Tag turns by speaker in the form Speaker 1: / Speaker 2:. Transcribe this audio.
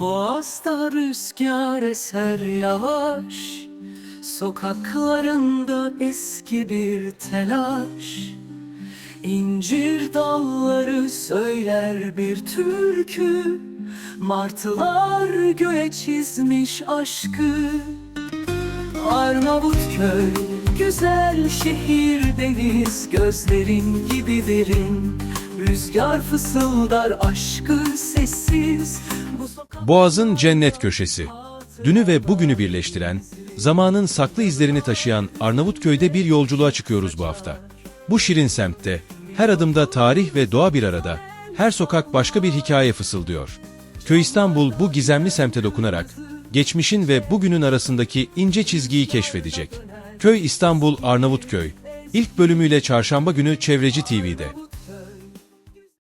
Speaker 1: Boğazda rüzgar eser yavaş Sokaklarında eski bir telaş. İncir dalları söyler bir türkü Martılar göğe çizmiş aşkı. Arnavutköy güzel şehir deniz Gözlerin gibi derin Rüzgar fısıldar aşkı sessiz
Speaker 2: Boğaz'ın cennet köşesi. Dünü ve bugünü birleştiren, zamanın saklı izlerini taşıyan Arnavutköy'de bir yolculuğa çıkıyoruz bu hafta. Bu şirin semtte, her adımda tarih ve doğa bir arada, her sokak başka bir hikaye fısıldıyor. Köy İstanbul bu gizemli semte dokunarak, geçmişin ve bugünün arasındaki ince çizgiyi keşfedecek. Köy İstanbul Arnavutköy, ilk bölümüyle çarşamba günü Çevreci TV'de.